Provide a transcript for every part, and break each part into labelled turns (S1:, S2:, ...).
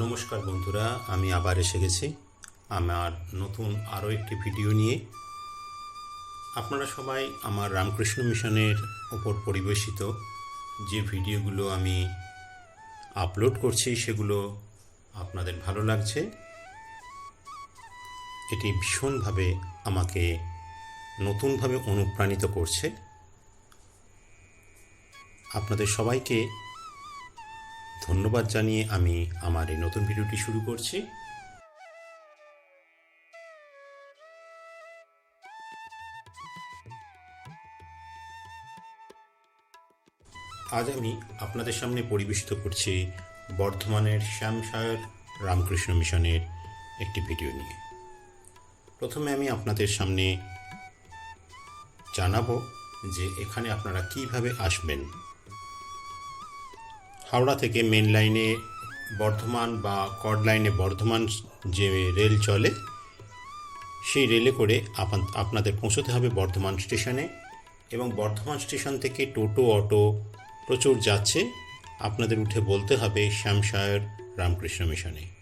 S1: নমস্কার বন্ধুরা, আমি আবার এসে গেছি আমার নতুন আরও একটি ভিডিও নিয়ে। আপনারা সবাই আমার রামকৃষ্ণ মিশনের ওপর পরিবেশিত যে ভিডিওগুলো আমি আপলোড করছি, সেগুলো আপনাদের ভালো লাগছে। এটি ভীষণভাবে আমাকে নতুনভাবে অনুপ্রাণিত করছে। আপনাদের সবাইকে ধন্যবাদ জানিয়ে আমি আমার এই নতুন ভিডিওটি শুরু করছি। আজ আমি আপনাদের সামনে পরিবেশিত করছি বর্ধমানের শ্যামসায়র রামকৃষ্ণ মিশনের একটি ভিডিও নিয়ে। প্রথমে আমি আপনাদের সামনে জানাব যে এখানে আপনারা কীভাবে আসবেন। হাওড়া থেকে মেন লাইনে বর্ধমান বা কড লাইনে বর্ধমান যে রেল চলে, সেই রেলে করে আপান- আপনাদের পৌঁছতে হবে বর্ধমান স্টেশনে এবং বর্ধমান স্টেশন থেকে টোটো, অটো প্রচুর যাচ্ছে। আপনাদের উঠে বলতে হবে শ্যামসায়র রামকৃষ্ণ মিশনে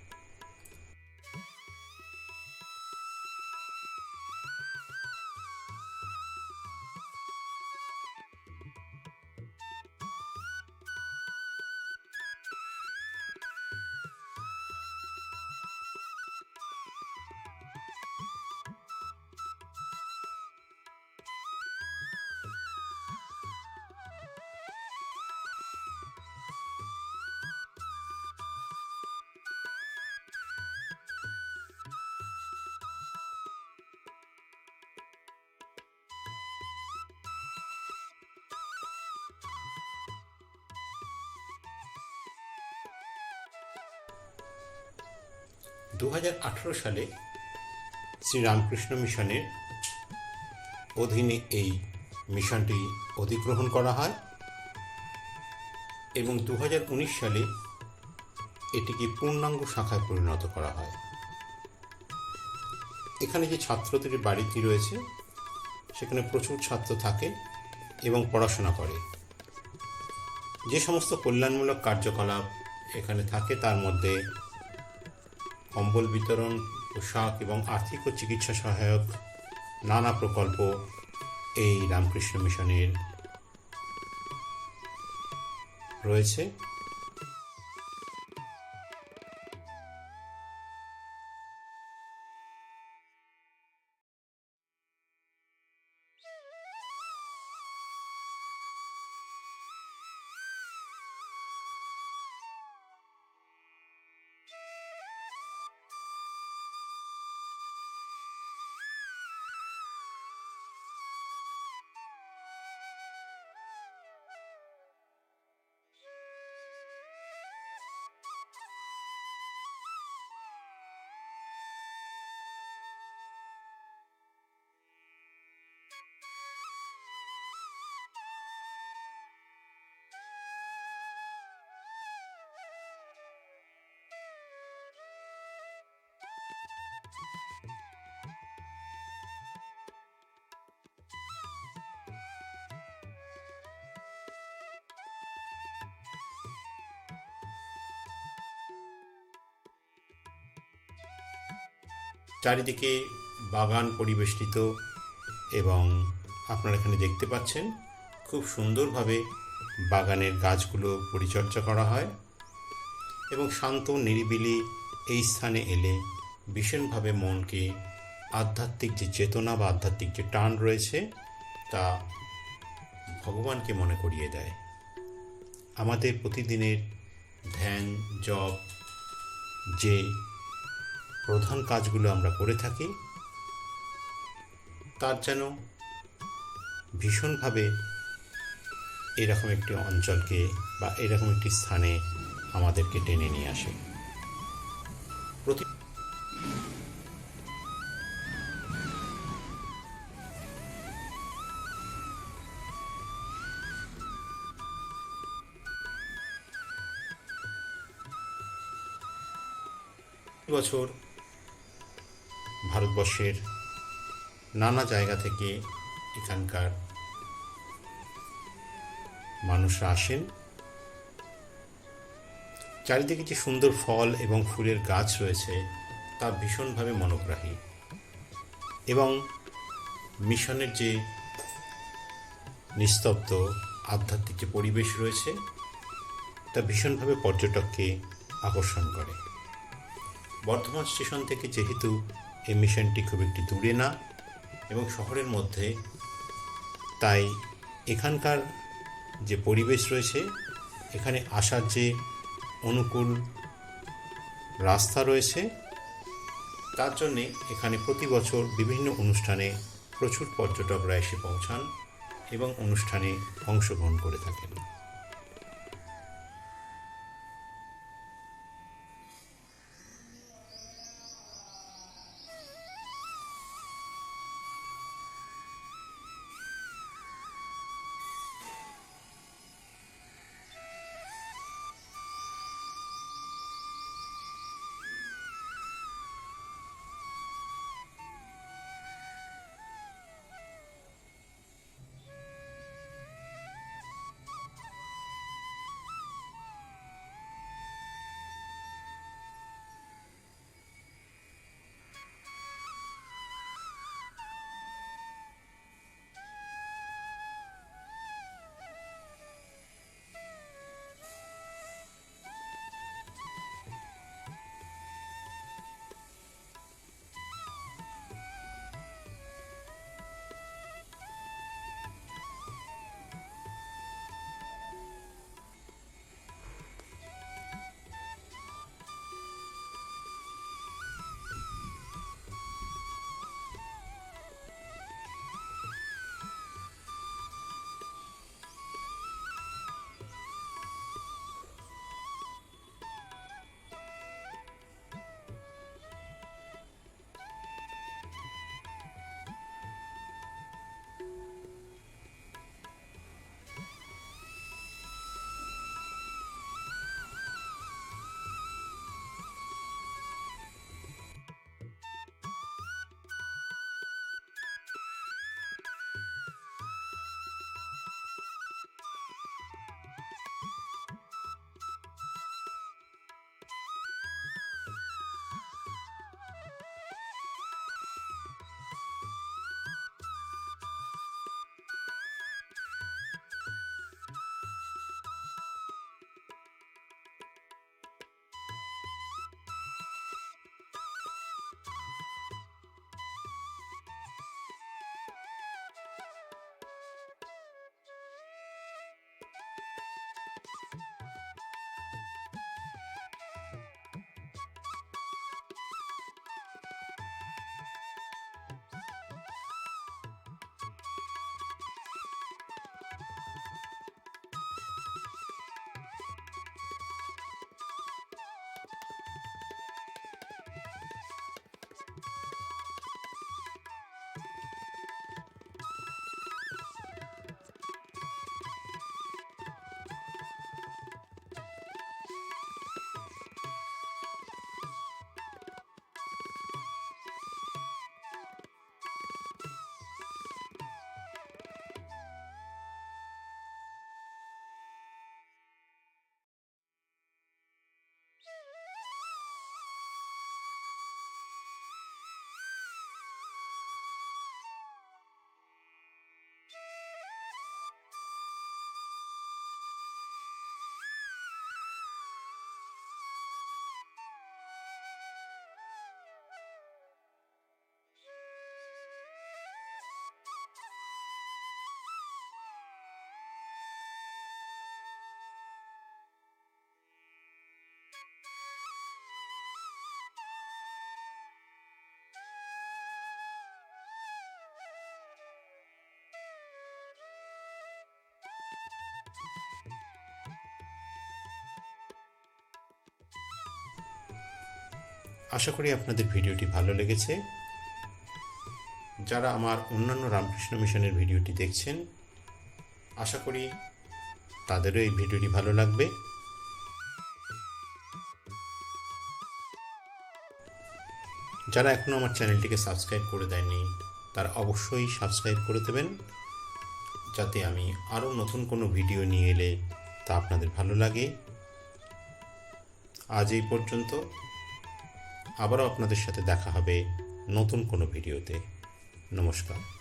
S1: দু হাজার আঠেরো সালে শ্রী রামকৃষ্ণ মিশনের অধীনে এই মিশনটি অধিগ্রহণ করা হয় এবং দু হাজার উনিশ সালে এটিকে পূর্ণাঙ্গ শাখায় পরিণত করা হয়। এখানে যে ছাত্রদের বাড়িটি রয়েছে, সেখানে প্রচুর ছাত্র থাকে এবং পড়াশোনা করে। যে সমস্ত কল্যাণমূলক কার্যকলাপ এখানে থাকে, তার মধ্যে কম্বল বিতরণ পোশাক এবং আর্থিক ও চিকিৎসা সহায়ক নানা প্রকল্প এই রামকৃষ্ণ মিশনের রয়েছে। চারিদিকে বাগান পরিবেষ্টিত এবং আপনারা এখানে দেখতে পাচ্ছেন খুব সুন্দরভাবে বাগানের গাছগুলো পরিচর্যা করা হয় এবং শান্ত, নিরিবিলি এই স্থানে এলে ভীষণভাবে মনকে আধ্যাত্মিক যে চেতনা বা আধ্যাত্মিক যে টান রয়েছে তা ভগবানকে মনে করিয়ে দেয়। আমাদের প্রতিদিনের ধ্যান, জপ, যে প্রধান কাজগুলো আমরা করে থাকি, তার যেন ভীষণভাবে এরকম একটি অঞ্চলকে বা এরকম একটি স্থানে আমাদেরকে টেনে নিয়ে আসে। প্রতি বছর ভারতবর্ষের নানা জায়গা থেকে এখানকার মানুষরা আসেন। চারিদিকে যে সুন্দর ফল এবং ফুলের গাছ রয়েছে, তা ভীষণভাবে মনোগ্রাহী। এবং মিশনের যে নিস্তব্ধ আধ্যাত্মিক যে পরিবেশ রয়েছে, তা ভীষণভাবে পর্যটককে আকর্ষণ করে। বর্ধমান স্টেশন থেকে যেহেতু এই মিশনটি খুব একটি দূরে না এবং শহরের মধ্যে। তাই এখানকার যে পরিবেশ রয়েছে, এখানে আসার যে অনুকূল রাস্তা রয়েছে, তার জন্যে এখানে প্রতি বছর বিভিন্ন অনুষ্ঠানে প্রচুর পর্যটকরা এসে পৌঁছান এবং অনুষ্ঠানে অংশগ্রহণ করে থাকেন। আশা করি আপনাদের ভিডিওটি ভালো লেগেছে। যারা আমার অন্যান্য রামকৃষ্ণ মিশনের ভিডিওটি দেখছেন, আশা করি তাদেরও এই ভিডিওটি ভালো লাগবে। যারা এখনও আমার চ্যানেলটিকে সাবস্ক্রাইব করে দেয়নি তারা অবশ্যই সাবস্ক্রাইব করে দেবেন, যাতে আমি আরও নতুন কোনো ভিডিও নিয়ে এলে তা আপনাদের ভালো লাগে। আজ এই পর্যন্ত। আবারও আপনাদের সাথে দেখা হবে নতুন কোনো ভিডিওতে। নমস্কার।